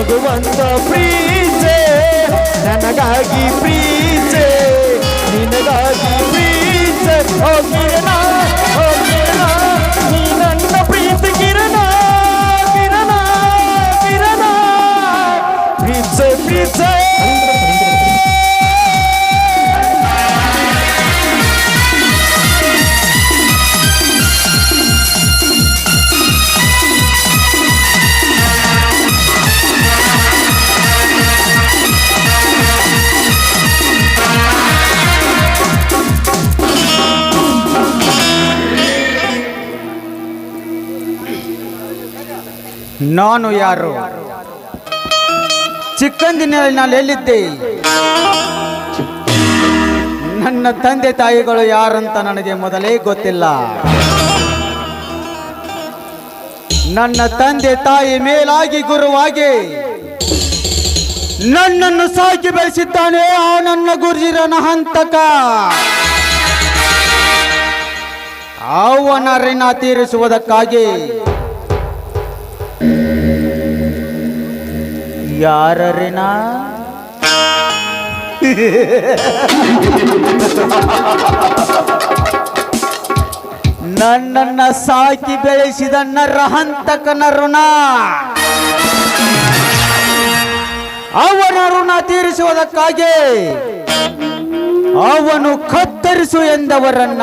ಭಗವಂತ ಪ್ರೀತೆ ನನಗಾಗಿ ಪ್ರೀತೆ ನಿನಗಾಗಿ ಪ್ರೀತೆ. ಹೋಗಿರನಾ ನಾನು ಯಾರು? ಚಿಕ್ಕಂದಿನಲ್ಲಿ ನಾನು ಎಲ್ಲಿದ್ದೆ? ನನ್ನ ತಂದೆ ತಾಯಿಗಳು ಯಾರಂತ ನನಗೆ ಮೊದಲೇ ಗೊತ್ತಿಲ್ಲ. ನನ್ನ ತಂದೆ ತಾಯಿ ಮೇಲಾಗಿ ಗುರುವಾಗಿ ನನ್ನನ್ನು ಸಾಕಿ ಬೆಳೆಸಿದ್ದಾನೆ ಆ ನನ್ನ ಗುರುಜಿರನ ಹಂತಕ. ಅವನ ಋಣ ತೀರಿಸುವುದಕ್ಕಾಗಿ ಯಾರ ಋಣ ನನ್ನನ್ನ ಸಾಕಿ ಬೆಳೆಸಿದ ನರಹಂತಕನ ಋಣ. ಅವನ ಋಣ ತೀರಿಸುವುದಕ್ಕಾಗಿ ಅವನು ಕತ್ತರಿಸು ಎಂದವರನ್ನ.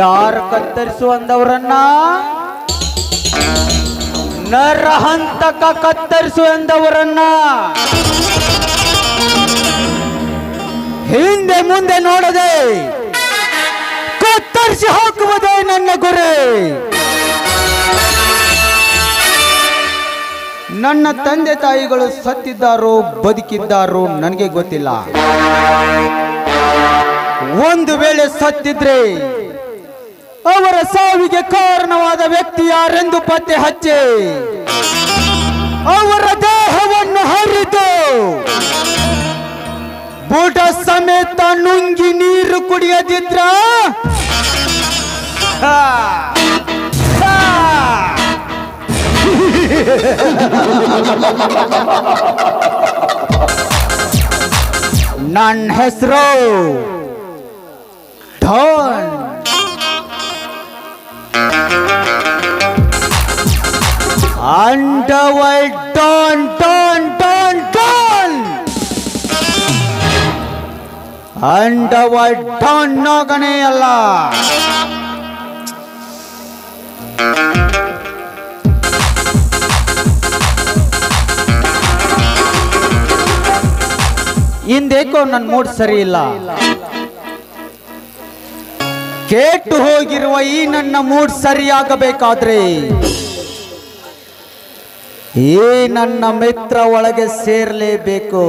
ಯಾರು ಕತ್ತರಿಸು ಅಂದವರನ್ನ? ನರಹಂತಕ ಕತ್ತರಿಸು ಎಂದವರನ್ನ. ಹಿಂದೆ ಮುಂದೆ ನೋಡದೆ ಕತ್ತರಿಸಿ ಹಾಕುವುದೇ ನನ್ನ ಗುರಿ. ನನ್ನ ತಂದೆ ತಾಯಿಗಳು ಸತ್ತಿದ್ದಾರೋ ಬದುಕಿದ್ದಾರೋ ನನಗೆ ಗೊತ್ತಿಲ್ಲ. ಒಂದು ವೇಳೆ ಸತ್ತಿದ್ರೆ ಅವರ ಸಾವಿಗೆ ಕಾರಣವಾದ ವ್ಯಕ್ತಿ ಯಾರೆಂದು ಪತ್ತೆ ಹಚ್ಚಿ? ಅವರ ದೇಹವನ್ನು ಹರಿದು. ಬೂಟ ಸಮೇತ ನುಂಗಿ ನೀರು ಕುಡಿಯದಿದ್ರ. ನನ್ನ ಹೆಸರು don underworld don don don don. Underworld don ನೋಗಣೆ ಅಲ್ಲ. ಹಿಂದೇಕೋ ನನ್ನ ಮೂಡ್ ಸರಿ ಇಲ್ಲ. ಕೇಟು ಹೋಗಿರುವ ಈ ನನ್ನ ಮೂಡ್ ಸರಿಯಾಗಬೇಕಾದ್ರೆ ಈ ನನ್ನ ಮಿತ್ರ ಒಳಗೆ ಸೇರ್ಲೇಬೇಕು.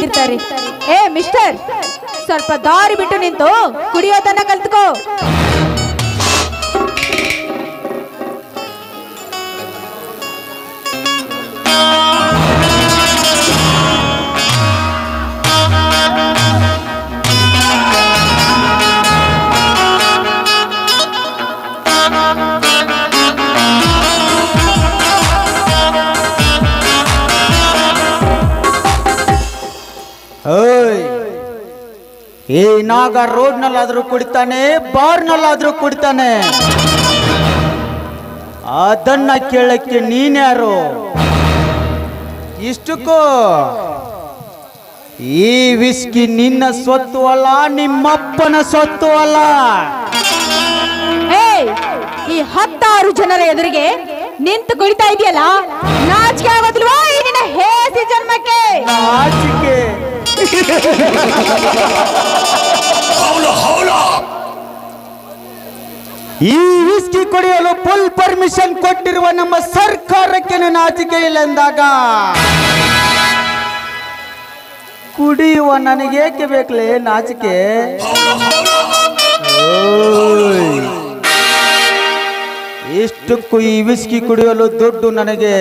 ನಿಂತಿರ್ತಾರೆ ಏ ಮಿಸ್ಟರ್ ಸ್ವಲ್ಪ ದಾರಿ ಬಿಟ್ಟು ನಿಂತು ಕುಡಿಯೋದನ್ನ ಕಲ್ತ್ಕೋ. ಈ ನಾಗ ರೋಡ್ನಲ್ಲಾದ್ರೂ ಕುಡಿತಾನೆ ಬಾರ್ನಲ್ಲಾದ್ರೂ ಕುಡಿತಾನೆ. ಅದನ್ನ ಕೇಳಕ್ಕೆ ನೀನ್ಯಾರು ಇಷ್ಟಕ್ಕೂ ಈ ವಿಸ್ಕಿ ನಿನ್ನ ಸ್ವತ್ತು ಅಲ್ಲ ನಿಮ್ಮಪ್ಪನ ಸ್ವತ್ತು ಅಲ್ಲ. ಈ ಹತ್ತಾರು ಜನರ ಎದುರಿಗೆ ನಿಂತು ಕುಡಿತಾ ಇದೆಯಲ್ಲ? ನಾಚಿಕೆ ಆಗೋದಿಲ್ವಾ ಈ ನಿನ್ನ ಹೇಸಿ ಜನ್ಮಕ್ಕೆ? ನಾಚಿಕೆ. ಈ ವಿಸ್ಕಿ ಕುಡಿಯಲು ಫುಲ್ ಪರ್ಮಿಷನ್ ಕೊಟ್ಟಿರುವ ನಮ್ಮ ಸರ್ಕಾರಕ್ಕೆ ನಾಚಿಕೆ ಇಲ್ಲ ಎಂದಾಗ ಕುಡಿಯುವ ನನಗೇಕೆ ಬೇಕಲೇ ನಾಚಿಕೆ. ಇಷ್ಟಕ್ಕೂ ಈ ವಿಸ್ಕಿ ಕುಡಿಯಲು ದುಡ್ಡು ನನಗೆ.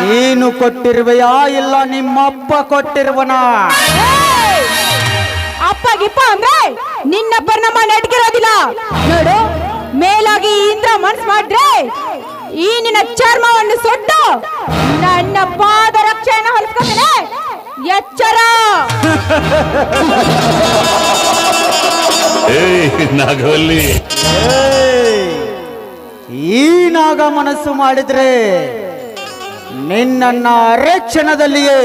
ನೀನು ಕೊಟ್ಟಿರುವೆಯಾ ಇಲ್ಲ ನಿಮ್ಮಪ್ಪ ಕೊಟ್ಟಿರುವನಾ? ಅಪ್ಪ ಗಿಪ್ಪ ಅಂದ್ರೆ ನಿನ್ನಪ್ಪ ನಮ್ಮ ನಡ್ಕಿರೋದಿಲ್ಲ ನೋಡು ಮೇಲಾಗಿ ಇಂದ್ರ ಮನ್ಸ್ ಮಾಡಿದ್ರೆ ಈ ನಿನ್ನ ಚರ್ಮವನ್ನು ಸುಟ್ಟು ನನ್ನ ಪಾದ ರಕ್ಷೆಯನ್ನು ಹೊಲಿಸ್ಕೊತೇನೆ. ಎಚ್ಚರ. ನಾಗವಲ್ಲಿ! ಈ ನಾಗ ಮನಸ್ಸು ಮಾಡಿದ್ರೆ ನಿನ್ನನ್ನ ಅರೆಕ್ಷಣದಲ್ಲಿಯೇ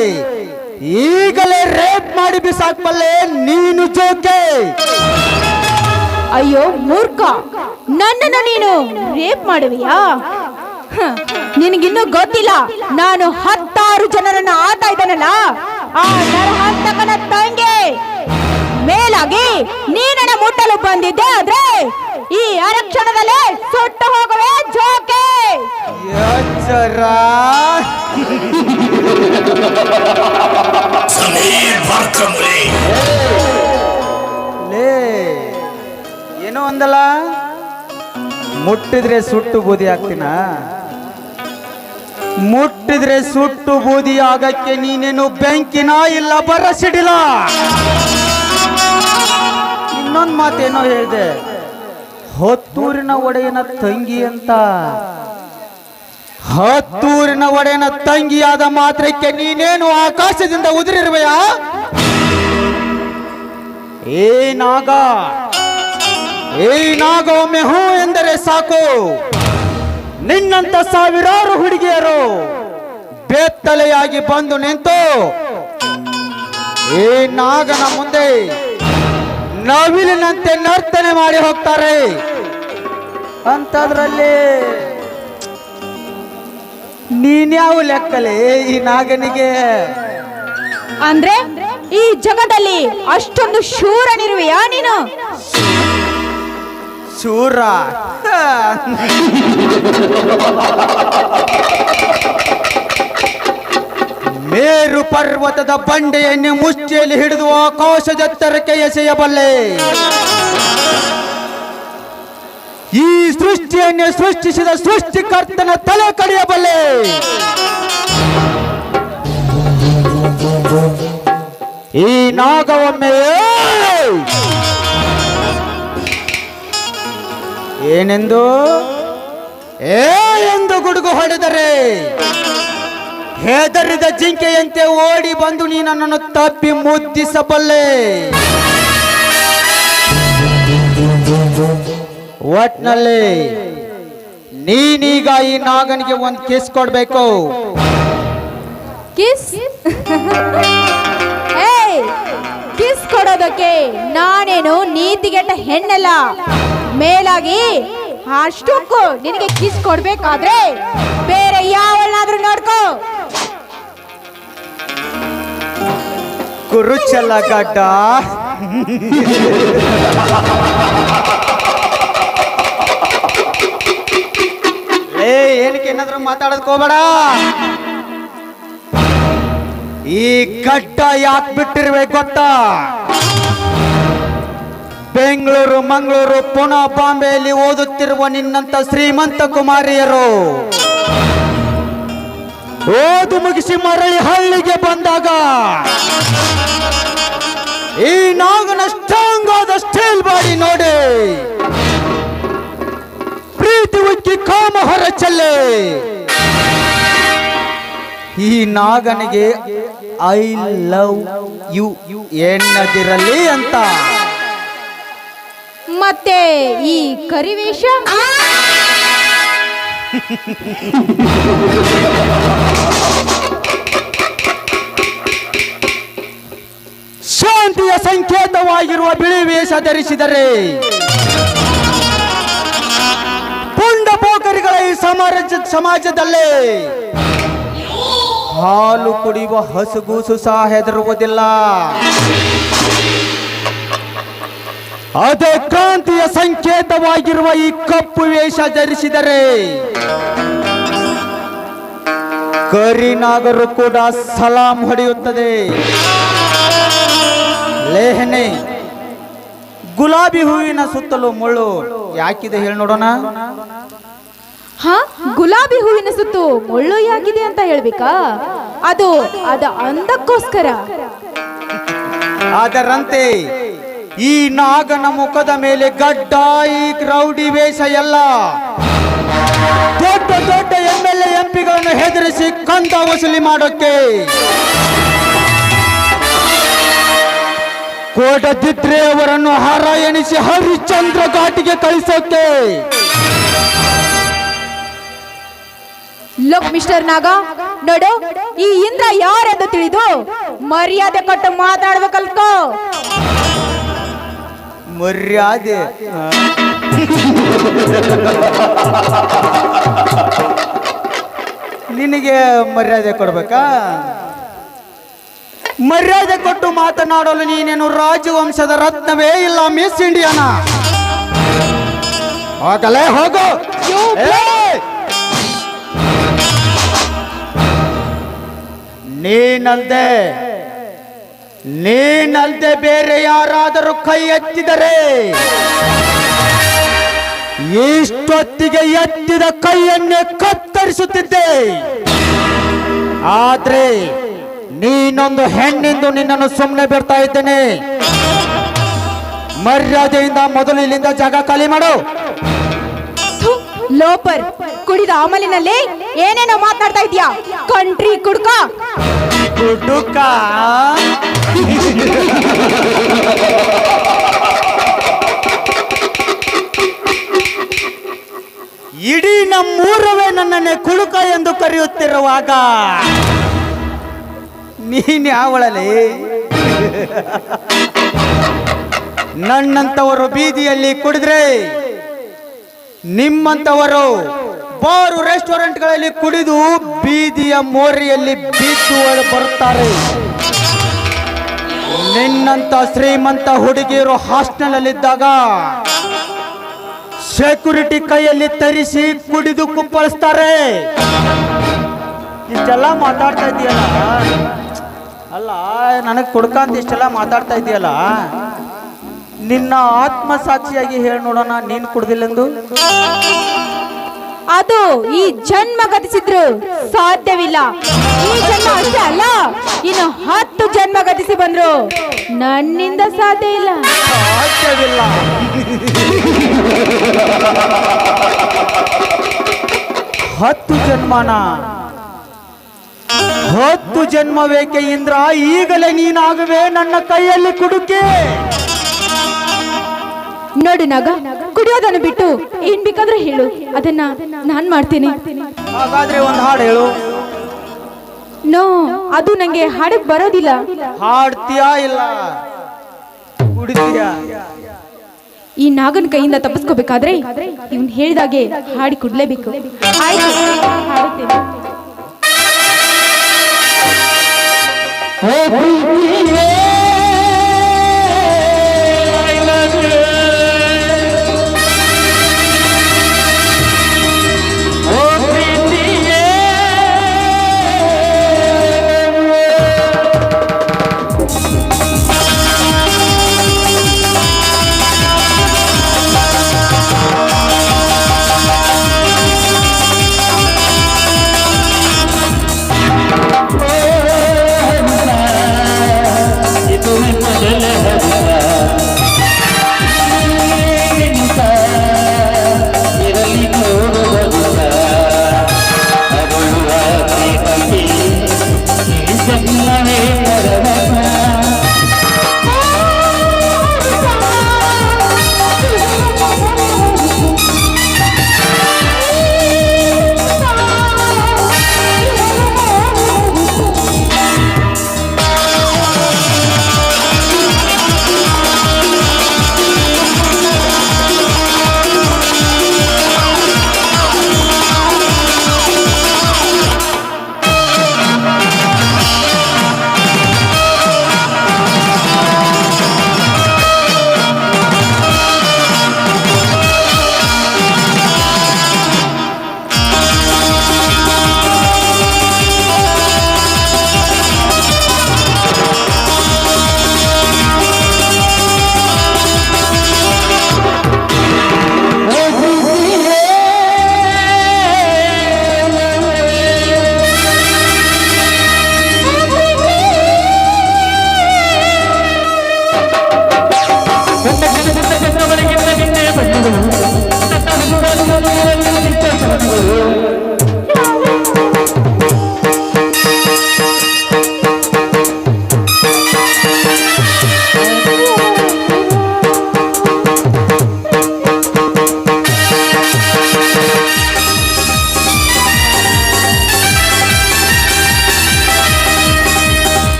ಈಗಲೇ ರೇಪ್ ಮಾಡಿ ಬಿಸಾಕ್ಬಲ್ಲೆ ನೀನು ಜೋಕೆ. ಅಯ್ಯೋ ಮೂರ್ಖ. ನನ್ನನ್ನು ನೀನು ರೇಪ್ ಮಾಡುವಿಯಾ? ನಿನಗಿನ್ನೂ ಗೊತ್ತಿಲ್ಲ. ನಾನು ಹತ್ತಾರು ಜನರನ್ನ ಆತ ಇದ್ದಾನಲ್ಲ? ಆ ನರಹಂತಕನ ತಂಗಿ. ಮೇಲಾಗಿ ನೀನನ್ನ ಮುಟ್ಟಲು ಬಂದಿದ್ದೆ ಆದ್ರೆ ಈ ಅರಕ್ಷಣದಲ್ಲೇ ಸುಟ್ಟು ಹೋಗುವೆ ಜೋಕೆ. ಲೇ, ಏನೋ ಅಂದಲ್ಲ? ಮುಟ್ಟಿದ್ರೆ ಸುಟ್ಟು ಬೂದಿ ಆಗ್ತೀನ? ಮುಟ್ಟಿದ್ರೆ ಸುಟ್ಟು ಬೂದಿ ಆಗಕ್ಕೆ ನೀನೇನು ಬೆಂಕಿನ ಇಲ್ಲ ಬರಸಿಡಿಲ್ಲ ಇನ್ನೊಂದು ಮಾತೇನೋ ಹೇಳಿದೆ, ಹೊತ್ತೂರಿನ ಒಡೆಯನ ತಂಗಿ ಅಂತ. ಹತ್ತೂರಿನ ಒಡೆಯನ ತಂಗಿಯಾದ ಮಾತ್ರಕ್ಕೆ ನೀನೇನು ಆಕಾಶದಿಂದ ಉದುರಿರುವೆಯ? ಏನಾಗ ಏ ನಾಗ, ಒಮ್ಮೆ ಹೂ ಎಂದರೆ ಸಾಕು. ನಿನ್ನಂತ ಸಾವಿರಾರು ಹುಡುಗಿಯರು ಬೆತ್ತಲೆಯಾಗಿ ಬಂದು ನಿಂತು, ಏ ನಾಗನ ಮುಂದೆ ನವಿಲಿನಂತೆ ನರ್ತನೆ ಮಾಡಿ ಹೋಗ್ತಾರೆ. ಅಂತದ್ರಲ್ಲಿ ನೀನ್ಯಾವ ಲೆಕ್ಕಲೆ? ಈ ನಾಗನಿಗೆ. ಅಂದ್ರೆ ಈ ಜಗದಲ್ಲಿ ಅಷ್ಟೊಂದು ಶೂರನಿರುವೆಯಾ ನೀನು? ಶೂರ. ಮೇರು ಪರ್ವತದ ಬಂಡೆಯನ್ನು ಮುಷ್ಟಿಯಲ್ಲಿ ಹಿಡಿದು ಆಕಾಶದೆತ್ತರಕ್ಕೆ ಎಸೆಯಬಲ್ಲೆ. ಈ ಸೃಷ್ಟಿಯನ್ನು ಸೃಷ್ಟಿಸಿದ ಸೃಷ್ಟಿಕರ್ತನ ತಲೆ ಕಡಿಯಬಲ್ಲೆ. ಈ ನಾಗವೊಮ್ಮೆ ಏನೆಂದು? ಏ ಎಂದು ಗುಡುಗು ಹೊಡೆದರೆ ಹೆದರಿದ ಜಿಂಕೆಯಂತೆ ಓಡಿ ಬಂದು ನೀ ನನ್ನನ್ನು ತಪ್ಪಿ ಮುದ್ದಿಸಬಲ್ಲೆ. ಒಟ್ನಲ್ಲಿ ನೀನೀಗ ಈ ನಾಗನಿಗೆ ಒಂದು ಕಿಸ್ ಕೊಡ್ಬೇಕು. ಕಿಸ್ ಕಿಸ್ ಕೊಡೋದಕ್ಕೆ ನಾನೇನು ನೀತಿಗೆಟ್ಟ ಹೆಣ್ಣಲ್ಲ. ಮೇಲಾಗಿ ಅಷ್ಟಕ್ಕೂ ನಿನಗೆ ಕಿಸ್ ಕೊಡ್ಬೇಕಾದ್ರೆ ಬೇರೆ ಯಾವನ್ನಾದ್ರೂ ನೋಡ್ಕೋ. ಕುರುಚಲ್ಲ ಗಡ್ಡ. ಏ, ಏನಕ್ಕೆ ಏನಾದ್ರು ಮಾತಾಡೋದಕ್ಕೆ ಹೋಗ್ಬೇಡ. ಈ ಕಟ್ಟ ಯಾಕೆ ಬಿಟ್ಟಿರ್ಬೇಕು ಗೊತ್ತಾ? ಬೆಂಗಳೂರು, ಮಂಗಳೂರು, ಪುನಃ ಬಾಂಬೆಯಲ್ಲಿ ಓದುತ್ತಿರುವ ನಿನ್ನಂತ ಶ್ರೀಮಂತ ಕುಮಾರಿಯರು. ಓದು ಮುಗಿಸಿ ಮರಳಿ ಹಳ್ಳಿಗೆ ಬಂದಾಗ ಈ ನಾಗನ ಸ್ಟ್ರಾಂಗ್ ಆದ ಸ್ಟೈಲ್ ಬಾಡಿ ನೋಡಿ. ಪ್ರೀತಿ ಉಕ್ಕಿ ಕಾಮ ಹೊರ ಚೆಲ್ಲೆ ಈ ನಾಗನಿಗೆ ಐ ಲವ್ ಯು ಎನ್ನದಿರಲಿ ಅಂತ. ಮತ್ತೆ ಈ ಕರಿವೇಶ ಶಾಂತಿಯ ಸಂಕೇತವಾಗಿರುವ ಬಿಳಿ ವೇಷ ಧರಿಸಿದರೆ ಪುಂಡ ಪೋಖರಿಗಳ ಈ ಸಮಾಜ ಸಮಾಜದಲ್ಲಿ. ಹಾಲು ಕುಡಿಯುವ ಹಸುಗೂಸು ಸಹ ಹೆದರುವುದಿಲ್ಲ. ಅದೇ ಕ್ರಾಂತಿಯ ಸಂಕೇತವಾಗಿರುವ ಈ ಕಪ್ಪು ವೇಷ ಧರಿಸಿದರೆ, ಕರಿನಾಗರು ಕೂಡ ಸಲಾಂ ಹೊಡೆಯುತ್ತದೆ. ಲೇಹನೆ, ಗುಲಾಬಿ ಹೂವಿನ ಸುತ್ತಲೂ ಮುಳ್ಳು. ಯಾಕಿದೆ ಹೇಳಿ ನೋಡೋಣ ಹಾ? ಗುಲಾಬಿ ಹೂವಿನ ಸುತ್ತು ಮುಳ್ಳು ಯಾಕಿದೆ ಅಂತ ಹೇಳ್ಬೇಕಾ? ಅದು ಅದ ಅಂದಕ್ಕೋಸ್ಕರ. ಅದರಂತೆ ಈ ನಾಗನ ಮುಖದ ಮೇಲೆ ಗಡ್ಡ ಈ ಕ್ರೌಡಿ ವೇಷ ಎಲ್ಲ. ದೊಡ್ಡ ದೊಡ್ಡ ಎಂ ಎಲ್ ಎಂಪಿಗಳನ್ನು ಹೆದರಿಸಿ ಕಂದ ವಸೂಲಿ ಮಾಡೋಕೆ ಕೋಟದಿದ್ರೆ ಅವರನ್ನು ಹರ ಎಣಿಸಿ ಹರಿಶ್ಚಂದ್ರ ಘಾಟಿಗೆ ಕಳಿಸೋಕೆ ಲೋಕ್ ಮಿಸ್ಟರ್ ನಾಗ ನೋಡು ಈ ಇಂದ್ರ ಯಾರೆಂದು ತಿಳಿದು ಮರ್ಯಾದೆ ಕೊಟ್ಟು ಮಾತಾಡ್ಬೇಕಲ್ಕೋ. ಮರ್ಯಾದೆ. ನಿನಗೆ ಮರ್ಯಾದೆ ಕೊಡ್ಬೇಕಾ? ಮರ್ಯಾದೆ ಕೊಟ್ಟು ಮಾತನಾಡಲು ನೀನೇನು ರಾಜವಂಶದ ರತ್ನವೇ ಇಲ್ಲ ಮಿಸ್ ಇಂಡಿಯಾನ ಹೋಗಲೇ ಹೋಗು. ಏಯ್! ನೀನಲ್ದೆ ನೀನಲ್ದೆ ಬೇರೆ ಯಾರಾದರೂ ಕೈ ಎತ್ತಿದರೆ, ಇಷ್ಟೊತ್ತಿಗೆ ಎತ್ತಿದ ಕೈಯನ್ನೇ ಕತ್ತರಿಸುತ್ತಿದ್ದೆ ಆದ್ರೆ ನೀನೊಂದು ಹೆಣ್ಣಿಂದು ನಿನ್ನನ್ನು ಸುಮ್ಮನೆ ಬಿಡ್ತಾ ಇದ್ದೇನೆ ಮರ್ಯಾದೆಯಿಂದ ಮೊದಲು ಇಲ್ಲಿಂದ ಜಾಗ ಖಾಲಿ ಮಾಡು ಲೋಪರ್, ಕುಡಿದ ಅಮಲಿನಲ್ಲಿ ಏನೇನೋ ಮಾತಾಡ್ತಾ ಇದೀಯಾ? ಕಂಟ್ರಿ ಕುಡ್ಕ. ಕುಡುಕ. ಇಡೀ ನಮ್ಮೂರವೇ ನನ್ನನ್ನೇ ಕುಡುಕ ಎಂದು ಕರೆಯುತ್ತಿರುವಾಗ ನೀನ್ ಯಾವಳಲಿ ನನ್ನಂತವರು ಬೀದಿಯಲ್ಲಿ ಕುಡಿದ್ರೆ ನಿಮ್ಮಂತವರು ಬಾರು ರೆಸ್ಟೋರೆಂಟ್ಗಳಲ್ಲಿ ಕುಡಿದು ಬೀದಿಯ ಮೋರಿಯಲ್ಲಿ ಬೀಚು ಬರುತ್ತಾರೆ. ನಿನ್ನಂತ ಶ್ರೀಮಂತ ಹುಡುಗಿಯರು ಹಾಸ್ಟೆಲಲ್ಲಿದ್ದಾಗ ಸೆಕ್ಯೂರಿಟಿ ಕೈಯಲ್ಲಿ ತರಿಸಿ ಕುಡಿದು ಕುಪ್ಪಳಿಸ್ತಾರೆ. ಇಷ್ಟೆಲ್ಲ ಮಾತಾಡ್ತಾ ಇದೆಯಲ್ಲ? ಅಲ್ಲ, ನನಗೆ ಕುಡ್ಕಂತ ಇಷ್ಟೆಲ್ಲ ಮಾತಾಡ್ತಾ ಇದೆಯಲ್ಲ? ನಿನ್ನ ಆತ್ಮ ಸಾಕ್ಷಿಯಾಗಿ ಹೇಳಿ ನೋಡೋಣ ನೀನು ಕುಡ್ದಿಲ್ಲೆಂದು? ಅದು ಈ ಜನ್ಮ ಗತಿಸಿದ್ರು ಸಾಧ್ಯವಿಲ್ಲ. ಈ ಜನ್ಮ ಅಷ್ಟೇ ಅಲ್ಲ ಇನ್ನು ಹತ್ತು ಜನ್ಮ ಗತಿಸಿ ಬಂದ್ರು ನನ್ನಿಂದ ಸಾಧ್ಯ ಇಲ್ಲ. ಸಾಧ್ಯವಿಲ್ಲ. ಹತ್ತು ಜನ್ಮನ? ಹತ್ತು ಜನ್ಮ ಬೇಕೆ ಇಂದ್ರ ಈಗಲೇ ನೀನಾಗುವೆ ನನ್ನ ಕೈಯಲ್ಲಿ ಕುಡುಕೆ. ನೋಡು ನಾಗ ಕುಡಿಯೋದನ್ನು ಬಿಟ್ಟು ಏನ್ ಬೇಕಾದ್ರೆ ಹೇಳು. ಅದನ್ನ ನಾನ್ ಮಾಡ್ತೀನಿ. ಹಾಗಾದ್ರೆ ಒಂದು ಹಾಡು ಹೇಳು. ನೋ ಅದು ನಂಗೆ ಹಾಡಕ್ ಬರೋದಿಲ್ಲ. ಹಾಡ್ತೀಯಾ ಇಲ್ಲ? ಕುಡಿತೀಯಾ? ಈ ನಾಗನ ಕೈಯಿಂದ ತಪ್ಪಿಸ್ಕೋಬೇಕಾದ್ರೆ ಇವನ್ ಹೇಳಿದಾಗೆ ಹಾಡಿ ಕುಡ್ಲೇಬೇಕು. ಆಯ್ತು ಹಾಡುತ್ತೇನೆ.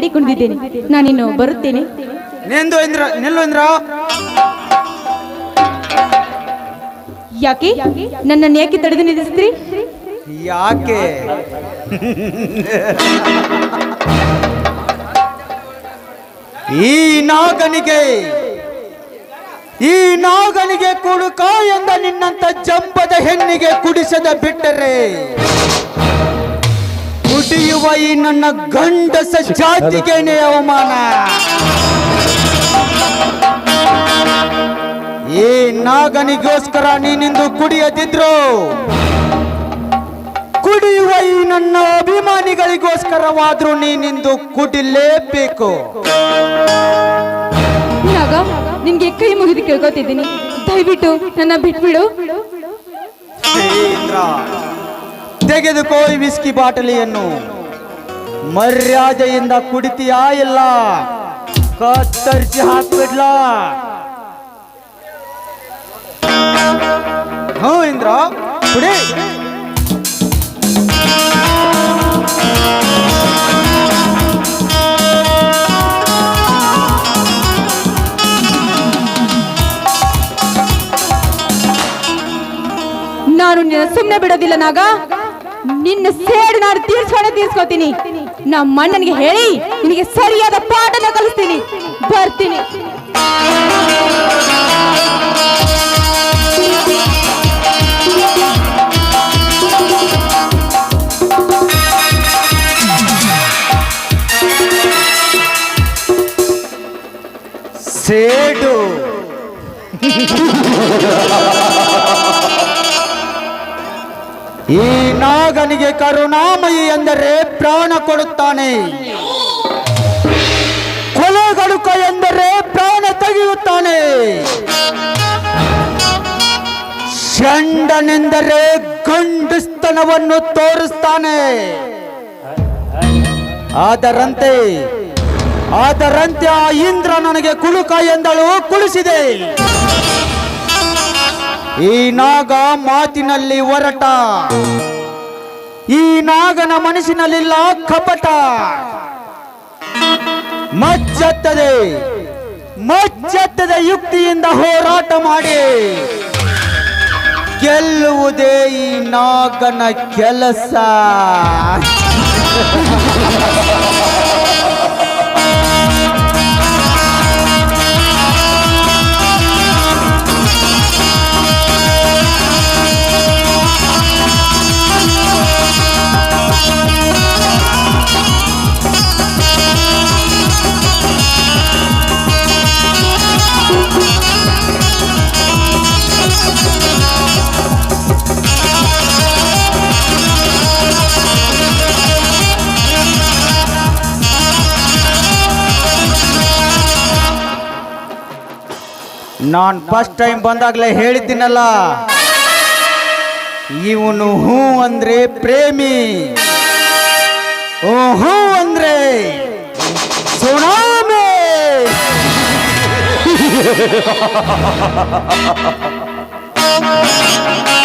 ಹಾಡಿಕೊಂಡಿದ್ದೇನೆ ನಾನಿನ್ನು ಬರುತ್ತೇನೆ. ನಿಂದು ಇಂದ್ರ ನಿಲ್ಲು ಇಂದ್ರ. ಯಾಕೆ? ನನ್ನನ್ನು ಯಾಕೆ ತಡೆದು ನಿಲ್ಲಿಸಿದ್ರಿ? ಯಾಕೆ? ಈ ನಾಗನಿಗೆ ಈ ನಾಗನಿಗೆ ಕುಡುಕ ಎಂದ ನಿನ್ನಂತ ಜಂಬದ ಹೆಣ್ಣಿಗೆ ಕುಡಿಸದ ಬಿಟ್ಟರೆ ಕುಡಿಯುವ ಈ ನನ್ನ ಗಂಡಸ ಜಾತಿಗೇನೆ ಅವಮಾನ. ಈ ನಾಗನಿಗೋಸ್ಕರ ನೀನಿಂದು ಕುಡಿಯದಿದ್ರು. ಕುಡಿಯುವ ಈ ನನ್ನ ಅಭಿಮಾನಿಗಳಿಗೋಸ್ಕರವಾದ್ರೂ ನೀನಿಂದು ಕುಡಿಲೇಬೇಕು. ನಾಗ ನಿನ್ಗೆ ಕೈ ಮುಗಿದು ಕೇಳ್ಕೊತಿದ್ದೀನಿ. ದಯವಿಟ್ಟು ನನ್ನ ಬಿಟ್ಬಿಡು. ಇಂದ್ರ ತೆಗೆದುಕೋ ಈ ವಿಸ್ಕಿ ಬಾಟಲಿಯನ್ನು. ಮರ್ಯಾದೆಯಿಂದ ಕುಡಿತೀಯಾ ಇಲ್ಲ? ಕತ್ತರಿಸಿ ಹಾಕ್ಬಿಡ್ಲಾ? ಹ್ಞೂ ಇಂದ್ರ, ಕುಡಿ. ನಾನು ಸುಮ್ಮನೆ ಬಿಡೋದಿಲ್ಲ ನಾಗ? ನಿನ್ನ ಸೇಡ್ ನಾನು ತೀರ್ಸ್ಕೊಂಡೆ ತೀರ್ಸ್ಕೊತೀನಿ. ನಮ್ಮ ಅಣ್ಣನಿಗೆ ಹೇಳಿ ನಿನಗೆ ಸರಿಯಾದ ಪಾಠನ ಕಲಿಸ್ತೀನಿ. ಬರ್ತೀನಿ. ನಾಗನಿಗೆ ಕರುಣಾಮಯಿ ಎಂದರೆ ಪ್ರಾಣ ಕೊಡುತ್ತಾನೆ. ಕೊಲೆಗಡುಕ ಎಂದರೆ ಪ್ರಾಣ ತೆಗೆಯುತ್ತಾನೆ. ಚಂಡನೆಂದರೆ ಗಂಡುಸ್ತನವನ್ನು ತೋರಿಸ್ತಾನೆ. ಅದರಂತೆ ಆದರಂತೆ ಆ ಇಂದ್ರ ನನಗೆ ಕುಳುಕ ಎಂದಳು ಕುಳಿಸಿದೆ. ಈ ನಾಗ ಮಾತಿನಲ್ಲಿ ಒರಟ. ಈ ನಾಗನ ಮನಸ್ಸಿನಲ್ಲಿಲ್ಲ ಕಪಟ. ಮಚ್ಚತ್ತದೆ ಮಚ್ಚತ್ತದ ಯುಕ್ತಿಯಿಂದ ಹೋರಾಟ ಮಾಡಿ. ಗೆಲ್ಲುವುದೇ ಈ ನಾಗನ ಕೆಲಸ. ನಾನ್ ಫಸ್ಟ್ ಟೈಮ್ ಬಂದಾಗಲೇ ಹೇಳಿದ್ದೀನಲ್ಲ. ಇವನು ಹೂ ಅಂದ್ರೆ ಪ್ರೇಮಿ. ಹೂ ಅಂದ್ರೆ ಸುನಾಮಿ.